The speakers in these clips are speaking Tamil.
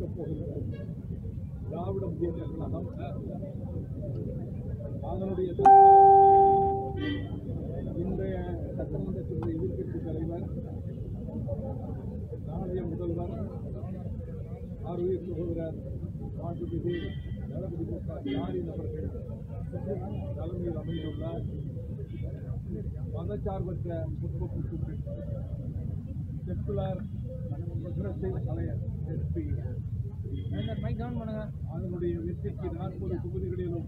அறிவிக்கப் போகின்ற திராவிட முன்னேற்ற கழகம் அதனுடைய இன்றைய சட்டமன்றத்தினுடைய எதிர்கட்சி தலைவர் நாளைய முதல்வர் ஆர்வீர் சகோதரர் மாண்புமிகு தளபதி மு க ஸ்டாலின் அவர்கள் தலைமையில் அமைந்துள்ள மதச்சார்பற்ற முற்போக்கு கூட்டணி செக்குலர் ப்ரொக்ரஸிவ் அலையன்ஸ் எஸ்பி அதனுடைய வெற்றிக்கு நாற்பது தொகுதிகளிலும்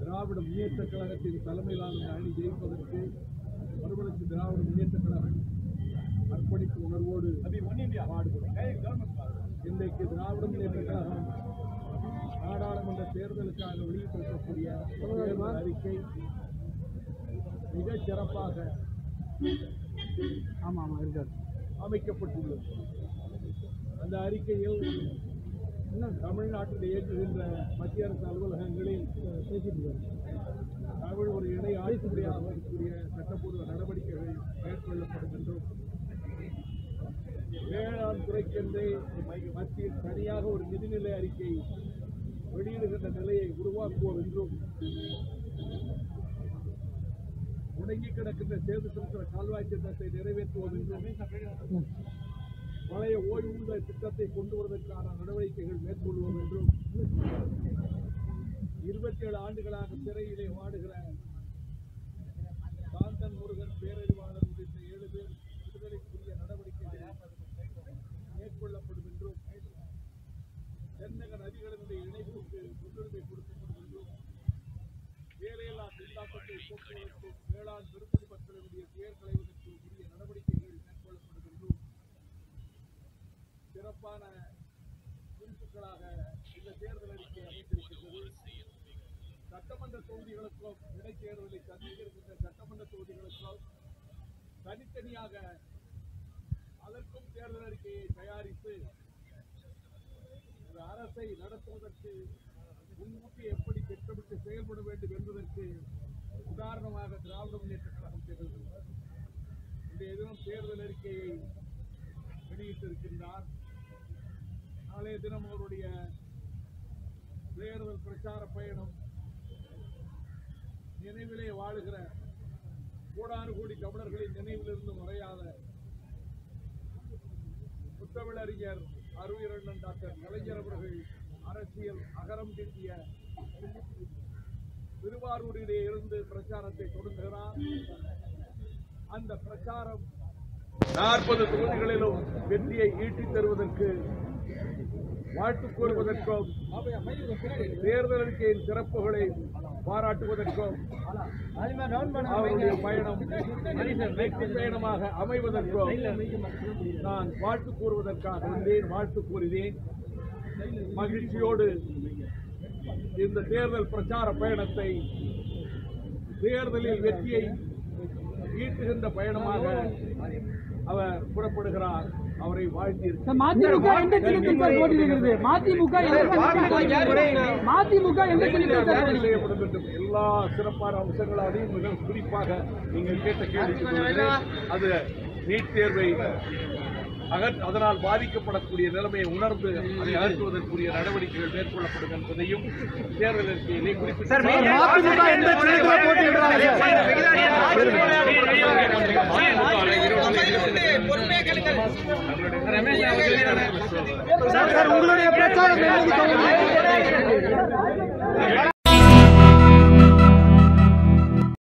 திராவிட முன்னேற்ற கழகத்தின் தலைமையிலான அணி ஜெயிப்பதற்கு மறுமலர்ச்சி திராவிட முன்னேற்ற கழகம் அர்ப்பணிப்பு உணர்வோடு பாடுபடும். இன்றைக்கு திராவிட முன்னேற்ற கழகம் நாடாளுமன்ற தேர்தலுக்காக வெளியிட்டிருக்கக்கூடிய அறிக்கை மிகச் சிறப்பாக ஆமா ஆமா இருக்காரு அமைக்கப்பட்டுள்ளது. அந்த அறிக்கையில் இன்னும் தமிழ்நாட்டில் இயங்குகின்ற மத்திய அரசு அலுவலகங்களில் தமிழ் ஒரு இடை ஆட்சிமுறையாக இருக்கக்கூடிய சட்டப்பூர்வ நடவடிக்கைகள் மேற்கொள்ளப்படுகின்றோம். வேளாண் துறைக்கென்றே மத்தியில் தனியாக ஒரு நிதிநிலை அறிக்கை வெளியிடுகின்ற நிலையை உருவாக்குவோம் என்றும் முடங்கி கிடக்கின்ற சேது செலுத்துகிற கால்வாய் திட்டத்தை நிறைவேற்றுவோம் என்றும் பழைய ஓய்வூதிய திட்டத்தை கொண்டு வருவதற்கான நடவடிக்கைகள் மேற்கொள்வோம் என்றும் இருபத்தி ஏழு ஆண்டுகளாக சிறையிலே வாடுகிற காந்தன் முருகன் பேரறிவாளர் உள்ளிட்ட ஏழு பேர் விடுதலைக்குரிய நடவடிக்கைகள் மேற்கொள்ளப்படும் என்றும் தென்னக நதிகளினுடைய இணைப்புக்கு முன்னுரிமை கொடுக்கப்படும் என்றும் வேலையில்லா திண்டாட்டத்தை போக்குவரத்து வேளாண் பெருங்குடி மக்களுடைய துயர் களைவதற்கு உரிய நடவடிக்கைகள் மேற்கொள்ளப்படும் என்றும் சிறப்பான குறிப்புகளாக இந்த தேர்தல் அறிக்கை அமைந்திருக்கின்றது. சட்டமன்ற தொகுதிகளுக்கும் இடைத்தேர்தலை சந்தித்திருக்கின்ற சட்டமன்ற தொகுதிகளுக்கும் தனித்தனியாக அதற்கும் தேர்தல் அறிக்கையை தயாரித்து ஒரு அரசை நடத்துவதற்கு முன்கூட்டி எப்படி திட்டமிட்டு செயல்பட வேண்டும் என்பதற்கு உதாரணமாக திராவிட முன்னேற்ற கழகம் திகழ்கிறது. இன்றைய தினம் தேர்தல் அறிக்கையை வெளியிட்டிருக்கின்றார் நாளைய தினம் அவருடைய தேர்தல் பிரச்சார பயணம் நினைவிலே வாழுகிற கோடானு கோடி தமிழர்களின் நினைவிலிருந்து மறையாத புத்தமிழறிஞர் அருவிரண்ணன் டாக்டர் கலைஞர் அவர்கள் அரசியல் அகரம் தீட்டிய திருவாரூரிலே இருந்து பிரச்சாரத்தை தொடங்குகிறார். அந்த பிரச்சாரம் நாற்பது தொகுதிகளிலும் வெற்றியை ஈட்டித் தருவதற்கு வாழ்த்துக் கூறுவதற்கும் தேர்தல் அறிக்கையின் சிறப்புகளை பாராட்டுவதற்கும் அவருடைய பயணம் வெற்றி பயணமாக அமைவதற்கும் நான் வாழ்த்து கூறுவதற்காக வந்தேன் வாழ்த்து கூறினேன் மகிழ்ச்சியோடு இந்த தேர்தல் பிரச்சார பயணத்தை தேர்தலில் வெற்றியை ஈட்டுகின்ற பயணமாக அவர் புறப்படுகிறார். அவரை வாழ்த்தியிருக்கிறார் மதிமுக எந்த சின்னத்தில் சார் போட்டியிடுகிறது மதிமுக எந்த சின்னத்தில் மதிமுக எந்த சின்னத்தில் சார் தேர்வு போட்டியிடுகிறது? செய்யப்படும் என்றும் எல்லா சிறப்பான அம்சங்களாலையும் மிக குறிப்பாக நீங்கள் கேட்ட கேள்வி அது நீட் தேர்வை அதனால் பாதிக்கப்படக்கூடிய நிலைமையை உணர்ந்து அதை அகற்றுவதற்குரிய நடவடிக்கைகள் மேற்கொள்ளப்படும் என்பதையும் தேர்தல் அறிக்கையிலே குறிப்பிட்டார் சார் உங்களுடைய பிரச்சாரம்